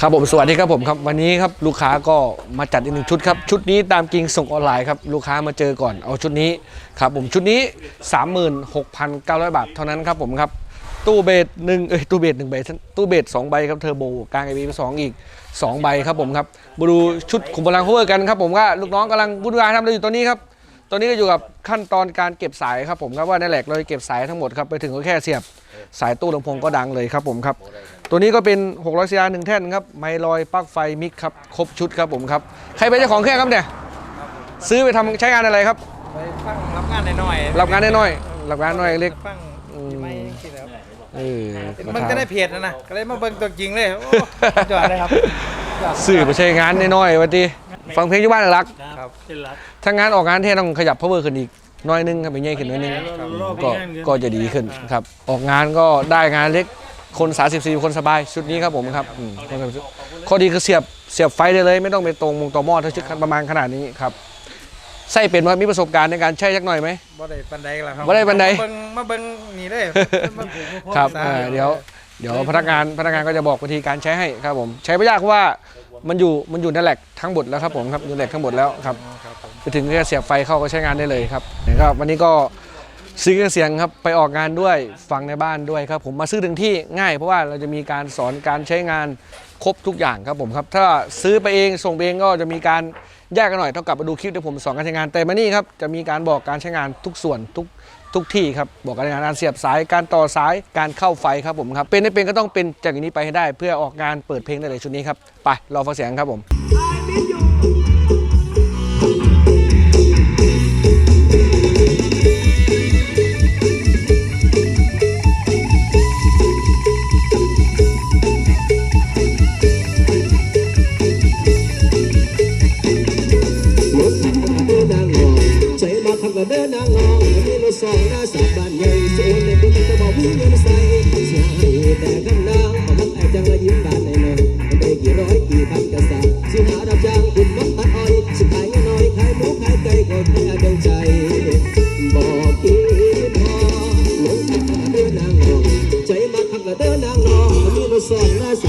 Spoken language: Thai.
ครับผมสวัสดีครับผมครับวันนี้ครับลูกค้าก็มาจัดอีกหนึ่งชุดครับชุดนี้ตามจริงส่งออนไลน์ครับลูกค้ามาเจอก่อนเอาชุดนี้ครับผมชุดนี้ 36,900 บาทเท่านั้นครับผมครับตู้เบสหนึ่งเอ้ยตู้เบสหนึ่งใบตู้เบสสองใบครับเทอร์โบกลางไอบีสองอีกสองใบครับผมครับมาดูชุดขุมพลังพาวเวอร์กันครับผมว่าลูกน้องกำลังวุ่นวายทำอะไรอยู่ตอนนี้ครับ ตอนนี้ก็อยู่กับขั้นตอนการเก็บสายครับผมครับว่าในแหลกเราจะเก็บสายทั้งหมดครับไปถึงก็แค่เสียบสายตู้ลำโพงก็ดังเลยครับผมครับ ตัวนี้ก็เป็น600 CR หนึ่งแท่นครับไมลอยปลั๊กไฟมิกครับครบชุดครับผมครับใครเป็นเจ้าของเครื่องครับเนี่ยซื้อไปทำใช้งานอะไรครับไปฟังรับงานหน่อยๆรับงานน้อยๆรับงานน้อยเล็กฟังอืมที่ไม่คิดครับเออมันจะได้เพจนะนะก็เลยมาเบิ่งตัวจริงเลยโอ้จอดเลยครับยอดซื้อไปใช้งานน้อยๆวันที ฟังเพลงที่บ้านรักครับเป็นรักถ้างานออกงานเท่ต้องขยับ power ขึ้นอีกน้อยนึงครับไปใหญ่ขึ้นน้อยนึงรอบก็งานเงินก็จะดีขึ้นครับ ออกงานก็ได้งานเล็กคน34คนสบายชุดนี้ครับผมครับอืมคนข้อดีคือเสียบเสียบไฟได้เลย ไม่ต้องไปตรงมงต่อหม้อถ้าชุดประมาณขนาดนี้ครับใส่เป็นว่ามีประสบการณ์ในการใช้ยักหน่อยไหม บ่ได้ปันใดล่ะครับบ่ได้ปานใด มาเบิ่งมาเบิ่งนี่เลยมาปลูกมาเพาะครับสาอ่าเดี๋ยวเดี๋ยวพนักงานพนักงานก็จะบอกวิธีการใช้ให้ครับผม ใช้ไม่ยากเพราะว่า มันอยู่มันอยู่ในแหลกทั้งหมดแล้วครับผมครับอยู่ในแหลกทั้งหมดแล้วครับครับผมไปถึงแค่เสียบไฟเข้าก็ใช้งานได้เลยครับนะครับวันนี้ก็ซื้อเครื่องเสียงครับไปออกงานด้วยฟังในบ้านด้วยครับ ผมมาซื้อถึงที่ง่าย เพราะว่าเราจะมีการสอนการใช้งานครบทุกอย่างครับผมครับ ถ้าซื้อไปเองส่งไปเองก็จะมีการ แยกกันหน่อยเท่ากับมาดูคลิปที่ผมสอนการใช้งานแต่มานี่ครับจะมีการบอกการใช้งานทุกส่วนทุกทุกที่ครับบอกการใช้งานการเสียบสายการต่อสายการเข้าไฟครับผมครับเป็นไม่เป็นก็ต้องเป็นจากอีนี้ไปให้ได้ เพื่อออกงานเปิดเพลงได้เลยชุดนี้ครับไปรอฟังเสียงครับผมายไก่ก็แค่เดินใจ บอกกี่พอลงเดินนางนองใจมาขับเดินนางนองวันนี้รถสองหน้าส